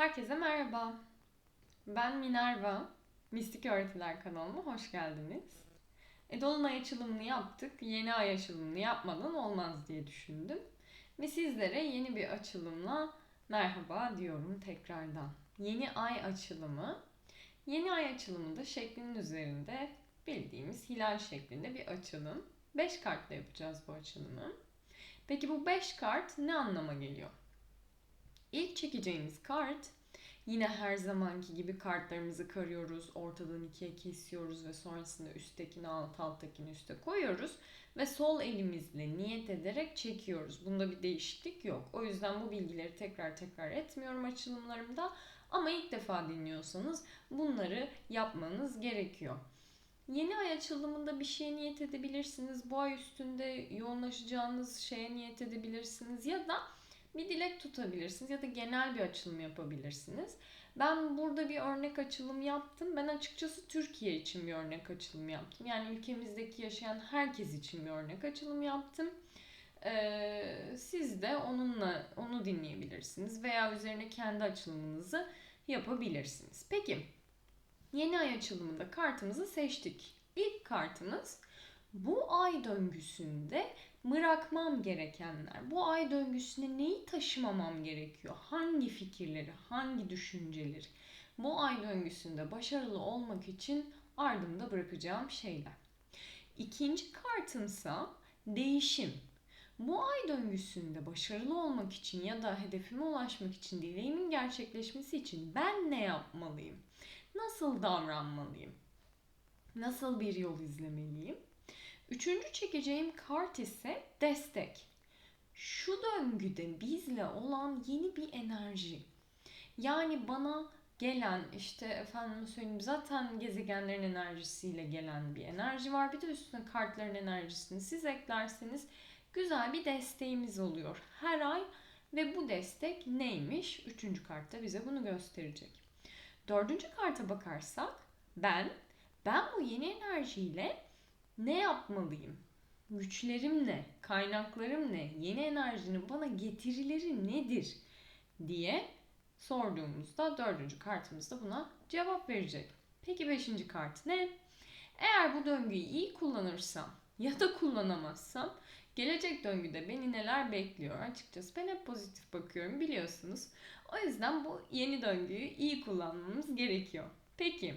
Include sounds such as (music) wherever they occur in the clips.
Herkese merhaba. Ben Minerva. Mistik Öğretiler kanalıma hoş geldiniz. E, Dolunay açılımını yaptık. Yeni ay açılımını yapmadan olmaz diye düşündüm. Ve sizlere yeni bir açılımla merhaba diyorum tekrardan. Yeni ay açılımı. Yeni ay açılımında şeklinin üzerinde bildiğimiz hilal şeklinde bir açılım. 5 kartla yapacağız bu açılımı. Peki bu 5 kart ne anlama geliyor? İlk çekeceğimiz kart yine her zamanki gibi kartlarımızı karıyoruz, ortadan ikiye kesiyoruz ve sonrasında üsttekini alt alttakini üste koyuyoruz ve sol elimizle niyet ederek çekiyoruz. Bunda bir değişiklik yok. O yüzden bu bilgileri tekrar tekrar etmiyorum açılımlarımda ama ilk defa dinliyorsanız bunları yapmanız gerekiyor. Yeni ay açılımında bir şeye niyet edebilirsiniz. Bu ay üstünde yoğunlaşacağınız şeye niyet edebilirsiniz ya da bir dilek tutabilirsiniz ya da genel bir açılım yapabilirsiniz. Ben burada bir örnek açılım yaptım. Ben açıkçası Türkiye için bir örnek açılım yaptım. Yani ülkemizdeki yaşayan herkes için bir örnek açılım yaptım. Ee, siz de onunla onu dinleyebilirsiniz veya üzerine kendi açılımınızı yapabilirsiniz. Peki yeni ay açılımında kartımızı seçtik. İlk kartımız bu ay döngüsünde bırakmam gerekenler, bu ay döngüsüne neyi taşımamam gerekiyor, hangi fikirleri, hangi düşünceleri bu ay döngüsünde başarılı olmak için ardımda bırakacağım şeyler. İkinci kartımsa değişim. Bu ay döngüsünde başarılı olmak için ya da hedefime ulaşmak için, dileğimin gerçekleşmesi için ben ne yapmalıyım? Nasıl davranmalıyım? Nasıl bir yol izlemeliyim? Üçüncü çekeceğim kart ise destek. Şu döngüde bizle olan yeni bir enerji. Yani bana gelen işte efendim söyleyeyim zaten gezegenlerin enerjisiyle gelen bir enerji var. Bir de üstüne kartların enerjisini siz eklerseniz güzel bir desteğimiz oluyor her ay. Ve bu destek neymiş? Üçüncü kartta bize bunu gösterecek. Dördüncü karta bakarsak ben, ben bu yeni enerjiyle ne yapmalıyım? Güçlerim ne? Kaynaklarım ne? Yeni enerjinin bana getirileri nedir? diye sorduğumuzda dördüncü kartımızda buna cevap verecek. Peki beşinci kart ne? Eğer bu döngüyü iyi kullanırsam ya da kullanamazsam gelecek döngüde beni neler bekliyor? Açıkçası ben hep pozitif bakıyorum biliyorsunuz. O yüzden bu yeni döngüyü iyi kullanmamız gerekiyor. Peki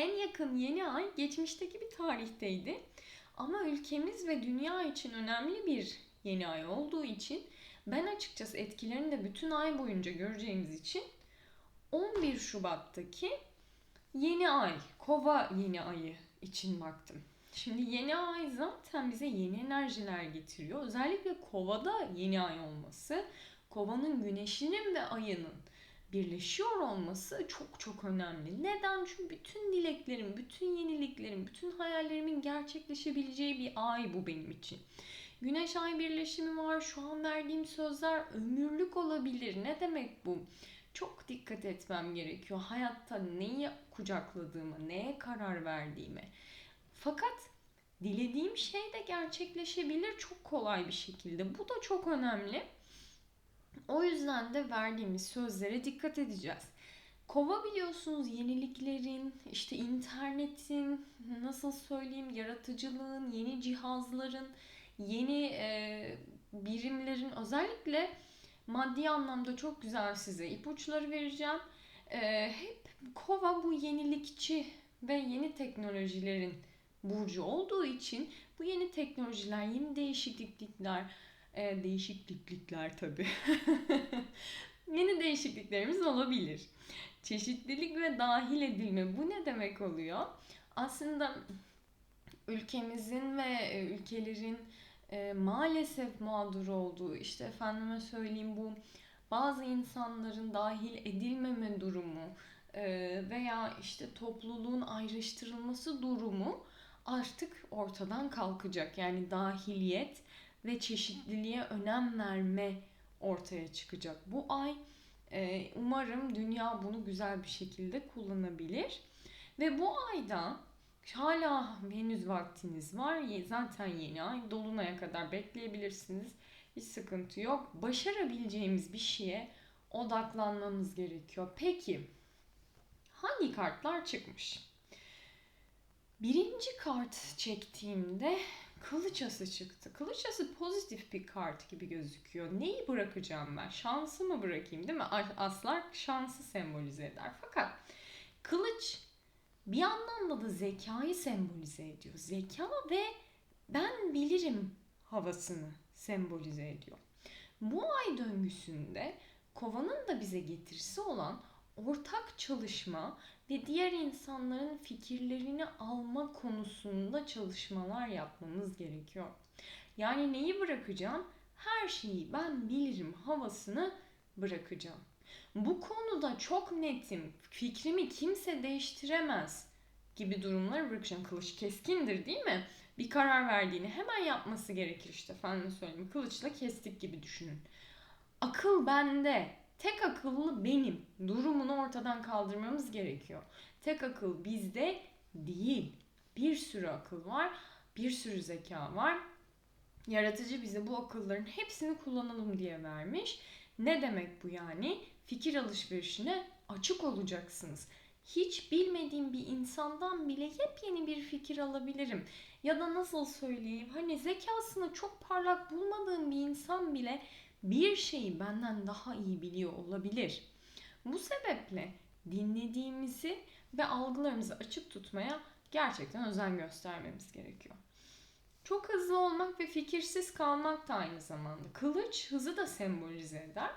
en yakın yeni ay geçmişteki bir tarihteydi. Ama ülkemiz ve dünya için önemli bir yeni ay olduğu için ben açıkçası etkilerini de bütün ay boyunca göreceğimiz için 11 Şubat'taki yeni ay, kova yeni ayı için baktım. Şimdi yeni ay zaten bize yeni enerjiler getiriyor. Özellikle kovada yeni ay olması, kovanın güneşinin ve ayının birleşiyor olması çok çok önemli. Neden? Çünkü bütün dileklerim, bütün yeniliklerim, bütün hayallerimin gerçekleşebileceği bir ay bu benim için. Güneş ay birleşimi var. Şu an verdiğim sözler ömürlük olabilir. Ne demek bu? Çok dikkat etmem gerekiyor. Hayatta neyi kucakladığıma, neye karar verdiğime. Fakat dilediğim şey de gerçekleşebilir çok kolay bir şekilde. Bu da çok önemli. O yüzden de verdiğimiz sözlere dikkat edeceğiz. Kova biliyorsunuz yeniliklerin, işte internetin, nasıl söyleyeyim yaratıcılığın, yeni cihazların, yeni e, birimlerin özellikle maddi anlamda çok güzel size ipuçları vereceğim. E, hep kova bu yenilikçi ve yeni teknolojilerin burcu olduğu için bu yeni teknolojiler, yeni değişiklikler, e, değişiklikler tabii. (laughs) Yeni değişikliklerimiz olabilir. Çeşitlilik ve dahil edilme bu ne demek oluyor? Aslında ülkemizin ve ülkelerin e, maalesef mağdur olduğu işte efendime söyleyeyim bu bazı insanların dahil edilmeme durumu e, veya işte topluluğun ayrıştırılması durumu artık ortadan kalkacak. Yani dahiliyet ve çeşitliliğe önem verme ortaya çıkacak. Bu ay e, umarım dünya bunu güzel bir şekilde kullanabilir. Ve bu ayda hala henüz vaktiniz var. Zaten yeni ay. Dolunay'a kadar bekleyebilirsiniz. Hiç sıkıntı yok. Başarabileceğimiz bir şeye odaklanmamız gerekiyor. Peki hangi kartlar çıkmış? Birinci kart çektiğimde kılıç ası çıktı. Kılıç ası pozitif bir kart gibi gözüküyor. Neyi bırakacağım ben? Şansı mı bırakayım değil mi? Aslar şansı sembolize eder. Fakat kılıç bir anlamda da zekayı sembolize ediyor. Zeka ve ben bilirim havasını sembolize ediyor. Bu ay döngüsünde kovanın da bize getirisi olan ortak çalışma ve diğer insanların fikirlerini alma konusunda çalışmalar yapmamız gerekiyor. Yani neyi bırakacağım? Her şeyi ben bilirim havasını bırakacağım. Bu konuda çok netim. Fikrimi kimse değiştiremez gibi durumları bırakacağım. Kılıç keskindir değil mi? Bir karar verdiğini hemen yapması gerekir işte. Efendim söyleyeyim. Kılıçla kestik gibi düşünün. Akıl bende. Tek akıllı benim. Durumunu ortadan kaldırmamız gerekiyor. Tek akıl bizde değil. Bir sürü akıl var. Bir sürü zeka var. Yaratıcı bize bu akılların hepsini kullanalım diye vermiş. Ne demek bu yani? Fikir alışverişine açık olacaksınız. Hiç bilmediğim bir insandan bile yepyeni bir fikir alabilirim. Ya da nasıl söyleyeyim? Hani zekasını çok parlak bulmadığım bir insan bile bir şeyi benden daha iyi biliyor olabilir. Bu sebeple dinlediğimizi ve algılarımızı açık tutmaya gerçekten özen göstermemiz gerekiyor. Çok hızlı olmak ve fikirsiz kalmak da aynı zamanda. Kılıç hızı da sembolize eder.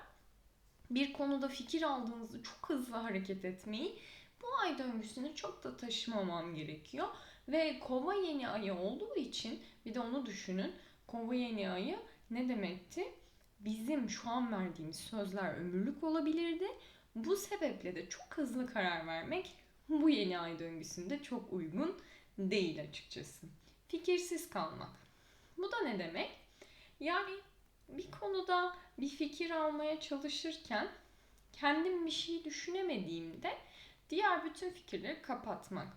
Bir konuda fikir aldığınızda çok hızlı hareket etmeyi bu ay döngüsüne çok da taşımamam gerekiyor. Ve kova yeni ayı olduğu için bir de onu düşünün. Kova yeni ayı ne demekti? Bizim şu an verdiğimiz sözler ömürlük olabilirdi. Bu sebeple de çok hızlı karar vermek bu yeni ay döngüsünde çok uygun değil açıkçası. Fikirsiz kalmak. Bu da ne demek? Yani bir konuda bir fikir almaya çalışırken kendim bir şey düşünemediğimde diğer bütün fikirleri kapatmak.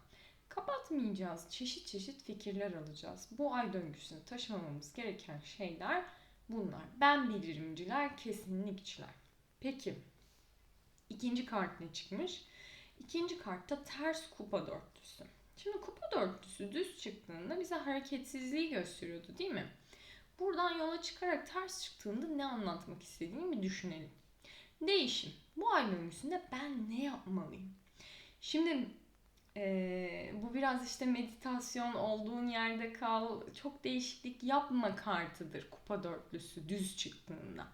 Kapatmayacağız. Çeşit çeşit fikirler alacağız. Bu ay döngüsünü taşımamamız gereken şeyler Bunlar. Ben bilirimciler, kesinlikçiler. Peki. ikinci kart ne çıkmış? İkinci kartta ters kupa dörtlüsü. Şimdi kupa dörtlüsü düz çıktığında bize hareketsizliği gösteriyordu değil mi? Buradan yola çıkarak ters çıktığında ne anlatmak istediğini bir düşünelim. Değişim. Bu ay döngüsünde ben ne yapmalıyım? Şimdi ee, bu biraz işte meditasyon olduğun yerde kal, çok değişiklik yapma kartıdır kupa dörtlüsü düz çıktığında.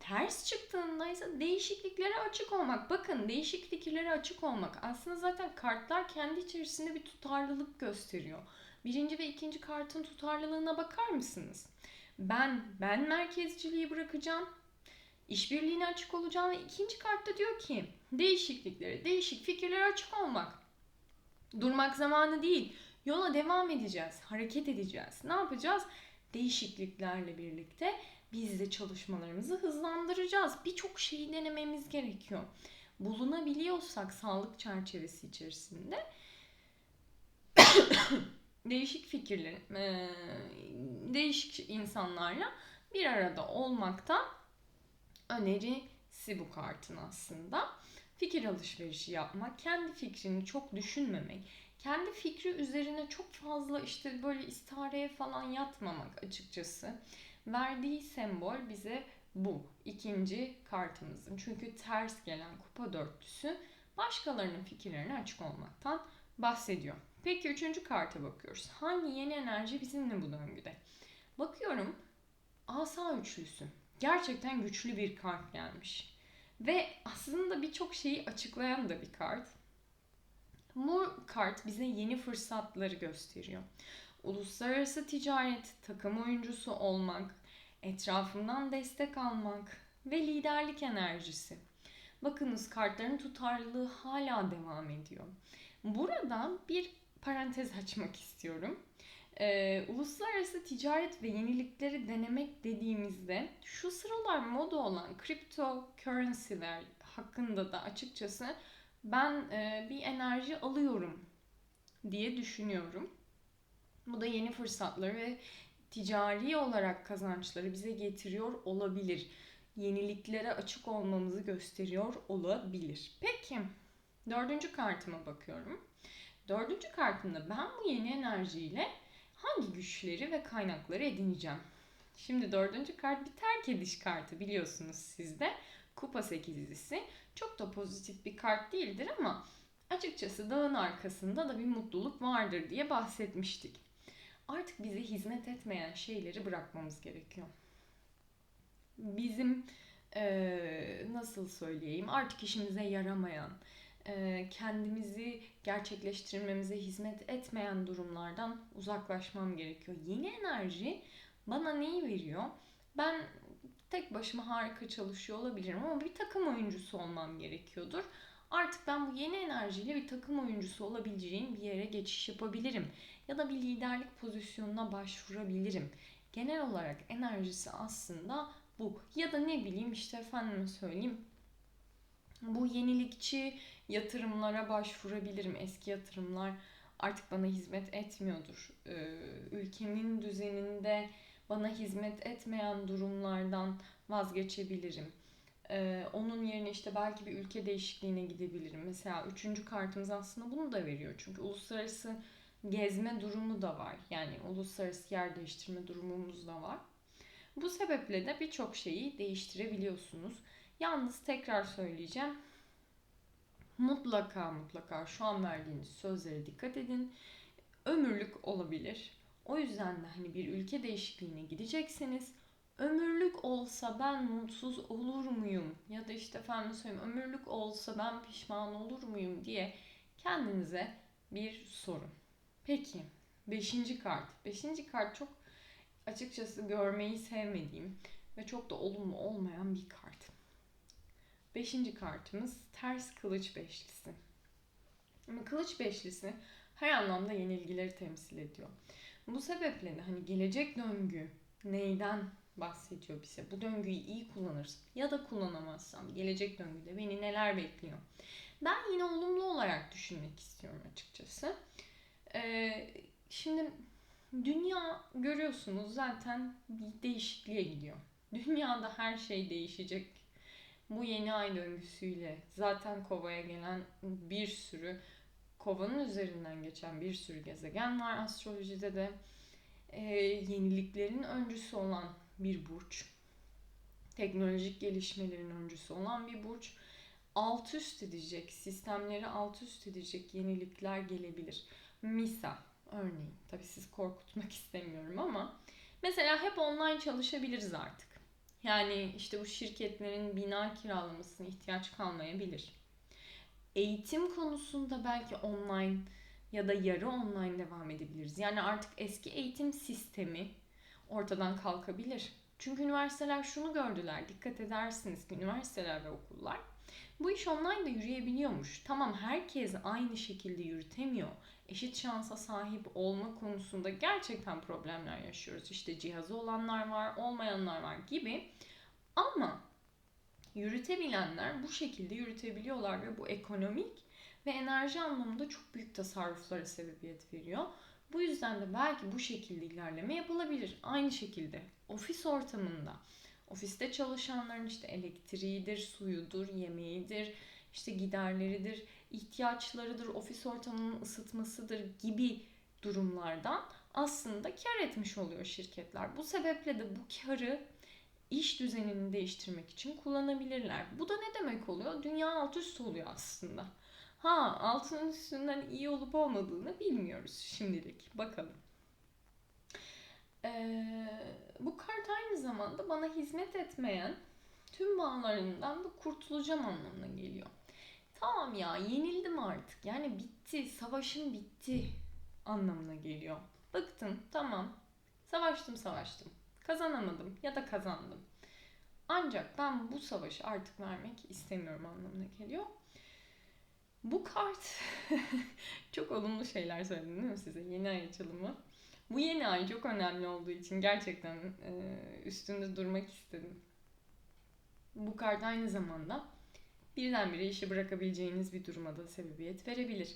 Ters çıktığında ise değişikliklere açık olmak. Bakın değişik fikirlere açık olmak. Aslında zaten kartlar kendi içerisinde bir tutarlılık gösteriyor. Birinci ve ikinci kartın tutarlılığına bakar mısınız? Ben, ben merkezciliği bırakacağım. İşbirliğine açık olacağım ve ikinci kartta diyor ki değişikliklere, değişik fikirlere açık olmak. Durmak zamanı değil. Yola devam edeceğiz. Hareket edeceğiz. Ne yapacağız? Değişikliklerle birlikte biz de çalışmalarımızı hızlandıracağız. Birçok şeyi denememiz gerekiyor. Bulunabiliyorsak sağlık çerçevesi içerisinde (coughs) değişik fikirler, değişik insanlarla bir arada olmaktan önerisi bu kartın aslında fikir alışverişi yapmak, kendi fikrini çok düşünmemek, kendi fikri üzerine çok fazla işte böyle istihareye falan yatmamak açıkçası. Verdiği sembol bize bu ikinci kartımızın. Çünkü ters gelen kupa dörtlüsü başkalarının fikirlerine açık olmaktan bahsediyor. Peki üçüncü karta bakıyoruz. Hangi yeni enerji bizimle bu döngüde? Bakıyorum asa üçlüsü. Gerçekten güçlü bir kart gelmiş. Ve aslında birçok şeyi açıklayan da bir kart. Bu kart bize yeni fırsatları gösteriyor. Uluslararası ticaret, takım oyuncusu olmak, etrafından destek almak ve liderlik enerjisi. Bakınız kartların tutarlılığı hala devam ediyor. Burada bir parantez açmak istiyorum. Ee, uluslararası ticaret ve yenilikleri denemek dediğimizde şu sıralar moda olan kripto currency'ler hakkında da açıkçası ben e, bir enerji alıyorum diye düşünüyorum. Bu da yeni fırsatları ve ticari olarak kazançları bize getiriyor olabilir. yeniliklere açık olmamızı gösteriyor olabilir. Peki dördüncü kartıma bakıyorum. Dördüncü kartımda ben bu yeni enerjiyle hangi güçleri ve kaynakları edineceğim? Şimdi dördüncü kart bir terk ediş kartı biliyorsunuz sizde. Kupa sekizlisi. Çok da pozitif bir kart değildir ama açıkçası dağın arkasında da bir mutluluk vardır diye bahsetmiştik. Artık bize hizmet etmeyen şeyleri bırakmamız gerekiyor. Bizim ee, nasıl söyleyeyim artık işimize yaramayan, kendimizi gerçekleştirmemize hizmet etmeyen durumlardan uzaklaşmam gerekiyor. Yeni enerji bana neyi veriyor? Ben tek başıma harika çalışıyor olabilirim ama bir takım oyuncusu olmam gerekiyordur. Artık ben bu yeni enerjiyle bir takım oyuncusu olabileceğim bir yere geçiş yapabilirim. Ya da bir liderlik pozisyonuna başvurabilirim. Genel olarak enerjisi aslında bu. Ya da ne bileyim işte efendime söyleyeyim bu yenilikçi yatırımlara başvurabilirim. Eski yatırımlar artık bana hizmet etmiyordur. Ee, ülkemin düzeninde bana hizmet etmeyen durumlardan vazgeçebilirim. Ee, onun yerine işte belki bir ülke değişikliğine gidebilirim. Mesela üçüncü kartımız aslında bunu da veriyor. Çünkü uluslararası gezme durumu da var. Yani uluslararası yer değiştirme durumumuz da var. Bu sebeple de birçok şeyi değiştirebiliyorsunuz. Yalnız tekrar söyleyeceğim. Mutlaka mutlaka şu an verdiğiniz sözlere dikkat edin. Ömürlük olabilir. O yüzden de hani bir ülke değişikliğine gidecekseniz ömürlük olsa ben mutsuz olur muyum? Ya da işte efendim söyleyeyim ömürlük olsa ben pişman olur muyum diye kendinize bir sorun. Peki beşinci kart. Beşinci kart çok açıkçası görmeyi sevmediğim ve çok da olumlu olmayan bir kart. Beşinci kartımız ters kılıç beşlisi. Ama kılıç beşlisi her anlamda yenilgileri temsil ediyor. Bu sebeple de hani gelecek döngü neyden bahsediyor bize? Bu döngüyü iyi kullanırsam ya da kullanamazsam gelecek döngüde beni neler bekliyor? Ben yine olumlu olarak düşünmek istiyorum açıkçası. Ee, şimdi dünya görüyorsunuz zaten bir değişikliğe gidiyor. Dünyada her şey değişecek. Bu yeni ay döngüsüyle zaten kovaya gelen bir sürü kovanın üzerinden geçen bir sürü gezegen var astrolojide de. Ee, yeniliklerin öncüsü olan bir burç. Teknolojik gelişmelerin öncüsü olan bir burç. Alt üst edecek, sistemleri alt üst edecek yenilikler gelebilir. Misa örneğin. Tabii siz korkutmak (laughs) istemiyorum ama mesela hep online çalışabiliriz artık. Yani işte bu şirketlerin bina kiralamasına ihtiyaç kalmayabilir. Eğitim konusunda belki online ya da yarı online devam edebiliriz. Yani artık eski eğitim sistemi ortadan kalkabilir. Çünkü üniversiteler şunu gördüler. Dikkat edersiniz ki üniversiteler ve okullar bu iş online de yürüyebiliyormuş. Tamam herkes aynı şekilde yürütemiyor. Eşit şansa sahip olma konusunda gerçekten problemler yaşıyoruz. İşte cihazı olanlar var, olmayanlar var gibi. Ama yürütebilenler bu şekilde yürütebiliyorlar ve bu ekonomik ve enerji anlamında çok büyük tasarruflara sebebiyet veriyor. Bu yüzden de belki bu şekilde ilerleme yapılabilir. Aynı şekilde ofis ortamında ofiste çalışanların işte elektriğidir, suyudur, yemeğidir, işte giderleridir, ihtiyaçlarıdır, ofis ortamının ısıtmasıdır gibi durumlardan aslında kar etmiş oluyor şirketler. Bu sebeple de bu karı iş düzenini değiştirmek için kullanabilirler. Bu da ne demek oluyor? Dünya alt üst oluyor aslında. Ha altının üstünden iyi olup olmadığını bilmiyoruz şimdilik. Bakalım. Ee, bu kart aynı zamanda bana hizmet etmeyen tüm bağlarından da kurtulacağım anlamına geliyor. Tamam ya yenildim artık. Yani bitti. Savaşım bitti anlamına geliyor. Bıktım. Tamam. Savaştım savaştım. Kazanamadım ya da kazandım. Ancak ben bu savaşı artık vermek istemiyorum anlamına geliyor. Bu kart (laughs) çok olumlu şeyler söyledim değil mi size? Yeni ay açılımı. Bu yeni ay çok önemli olduğu için gerçekten e, üstünde durmak istedim. Bu kart aynı zamanda birdenbire işi bırakabileceğiniz bir duruma da sebebiyet verebilir.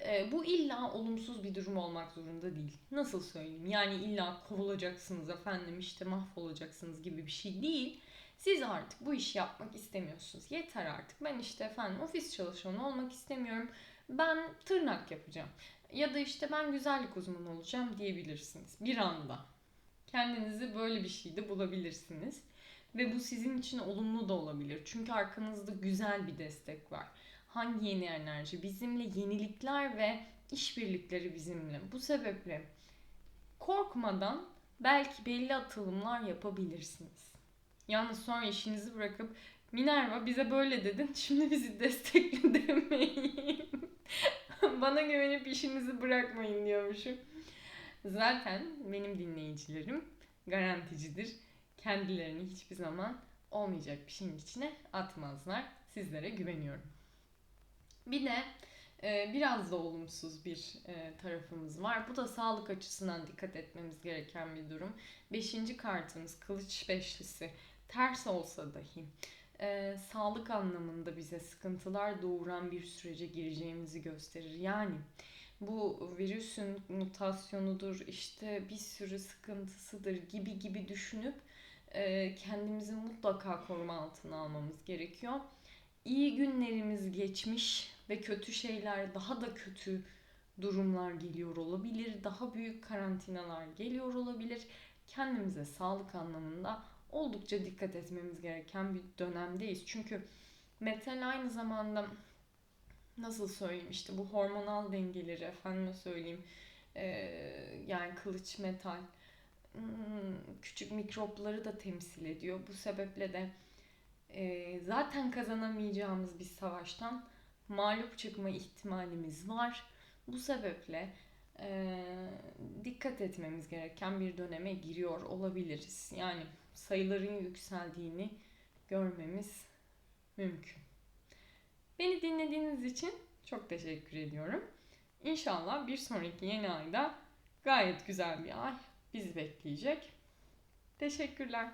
E, bu illa olumsuz bir durum olmak zorunda değil. Nasıl söyleyeyim? Yani illa kovulacaksınız efendim işte mahvolacaksınız gibi bir şey değil. Siz artık bu işi yapmak istemiyorsunuz. Yeter artık. Ben işte efendim ofis çalışanı olmak istemiyorum. Ben tırnak yapacağım. Ya da işte ben güzellik uzmanı olacağım diyebilirsiniz. Bir anda. Kendinizi böyle bir şeyde bulabilirsiniz. Ve bu sizin için olumlu da olabilir. Çünkü arkanızda güzel bir destek var. Hangi yeni enerji? Bizimle yenilikler ve işbirlikleri bizimle. Bu sebeple korkmadan belki belli atılımlar yapabilirsiniz. Yalnız sonra işinizi bırakıp Minerva bize böyle dedin şimdi bizi destekle demeyin. (laughs) Bana güvenip işinizi bırakmayın diyormuşum. Zaten benim dinleyicilerim garanticidir. Kendilerini hiçbir zaman olmayacak bir şeyin içine atmazlar. Sizlere güveniyorum. Bir de e, biraz da olumsuz bir e, tarafımız var. Bu da sağlık açısından dikkat etmemiz gereken bir durum. Beşinci kartımız kılıç beşlisi. Ters olsa dahi e, sağlık anlamında bize sıkıntılar doğuran bir sürece gireceğimizi gösterir. Yani bu virüsün mutasyonudur, işte bir sürü sıkıntısıdır gibi gibi düşünüp e, kendimizi mutlaka koruma altına almamız gerekiyor. İyi günlerimiz geçmiş ve kötü şeyler, daha da kötü durumlar geliyor olabilir. Daha büyük karantinalar geliyor olabilir. Kendimize sağlık anlamında oldukça dikkat etmemiz gereken bir dönemdeyiz. Çünkü metal aynı zamanda nasıl söyleyeyim işte bu hormonal dengeleri efendime söyleyeyim e, yani kılıç metal hmm, küçük mikropları da temsil ediyor. Bu sebeple de e, zaten kazanamayacağımız bir savaştan mağlup çıkma ihtimalimiz var. Bu sebeple e, dikkat etmemiz gereken bir döneme giriyor olabiliriz. Yani sayıların yükseldiğini görmemiz mümkün. Beni dinlediğiniz için çok teşekkür ediyorum. İnşallah bir sonraki yeni ayda gayet güzel bir ay bizi bekleyecek. Teşekkürler.